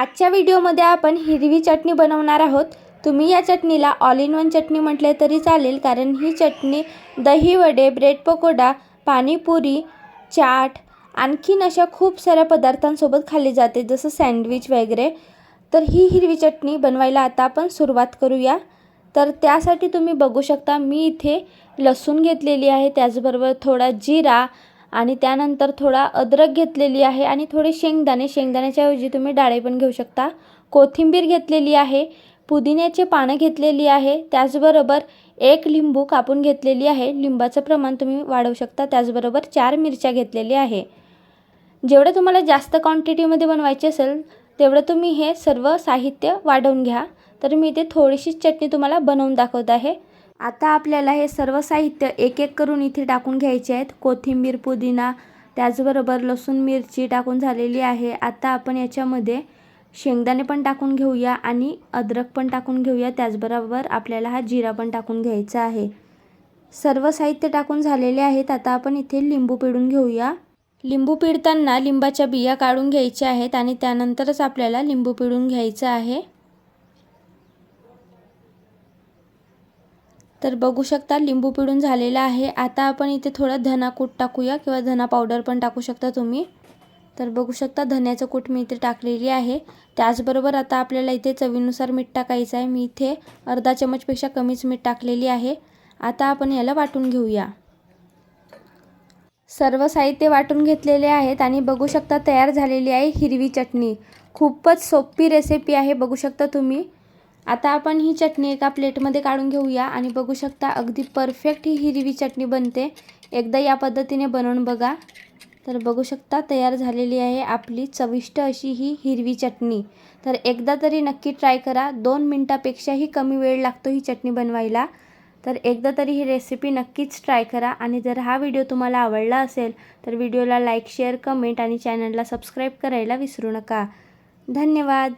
आजच्या व्हिडिओमध्ये आपण हिरवी चटणी बनवणार आहोत. तुम्ही या चटणीला ऑल इन वन चटणी म्हटले तरी चालेल कारण ही चटणी दही वडे ब्रेड पकोडा पाणीपुरी चाट आणखीन अशा खूप साऱ्या पदार्थांसोबत खाल्ली जाते जसं सँडविच वगैरे. तर ही हिरवी चटणी बनवायला आता आपण सुरुवात करूया. तर त्यासाठी तुम्ही बघू शकता मी इथे लसूण घेतलेली आहे त्याचबरोबर थोडा जिरा आणि त्यानंतर थोडा अद्रक घेतलेली आहे आणि थोडे शेंगदाणे. शेंगदाण्याच्या ऐवजी तुम्ही डाळे पण घेऊ शकता. कोथिंबीर घेतलेली आहे. पुदिन्याचे पानं घेतलेली आहे. त्याचबरोबर एक लिंबू कापून घेतलेली आहे. लिंबाचं प्रमाण तुम्ही वाढवू शकता. त्याचबरोबर चार मिरच्या घेतलेल्या आहे. जेवढं तुम्हाला जास्त क्वांटिटीमध्ये बनवायचे असेल तेवढं तुम्ही हे सर्व साहित्य वाढवून घ्या. तर मी इथे थोडीशी चटणी तुम्हाला बनवून दाखवत आहे. आता आपल्याला हे सर्व साहित्य एक एक करून इथे टाकून घ्यायचे आहेत. कोथिंबीर पुदिना त्याचबरोबर लसूण मिरची टाकून झालेली आहे. आता आपण याच्यामध्ये शेंगदाणे पण टाकून घेऊया आणि अद्रक पण टाकून घेऊया. त्याचबरोबर आपल्याला हा जिरा पण टाकून घ्यायचा आहे. सर्व साहित्य टाकून झालेले आहेत. आता आपण इथे लिंबू पिळून घेऊया. लिंबू पिळताना लिंबाच्या बिया काढून घ्यायच्या आहेत आणि त्यानंतरच आपल्याला लिंबू पिळून घ्यायचं आहे. तर बघू शकता लिंबू पिळून झालेला आहे. आता आपण इथे थोडं धना कूट टाकूया किंवा धना पावडर पण टाकू शकता तुम्ही. तर बघू शकता धन्याचं कूट मी इथे टाकलेली आहे. त्याचबरोबर आता आपल्याला इथे चवीनुसार मीठ टाकायचं आहे. मी इथे अर्धा चमचपेक्षा कमीच मीठ टाकलेली आहे. आता आपण याला वाटून घेऊया. सर्व साहित्य वाटून घेतलेले आहेत आणि बघू शकता तयार झालेली आहे हिरवी चटणी. खूपच सोपी रेसिपी आहे बघू शकता तुम्ही. आता आपण ही चटणी एका प्लेटमध्ये काढून घेऊया आणि बघू शकता अगदी परफेक्ट ही हिरवी चटणी बनते. एकदा या पद्धतीने बनवून बघा. तर बघू शकता तयार झालेली आहे आपली चविष्ट अशी ही हिरवी चटणी. तर एकदा तरी नक्की ट्राय करा. दोन मिनटापेक्षाही कमी वेळ लागतो ही चटणी बनवायला. तर एकदा तरी ही रेसिपी नक्कीच ट्राय करा आणि जर हा व्हिडिओ तुम्हाला आवडला असेल तर व्हिडिओला लाईक शेअर कमेंट आणि चॅनलला सबस्क्राईब करायला विसरू नका. धन्यवाद.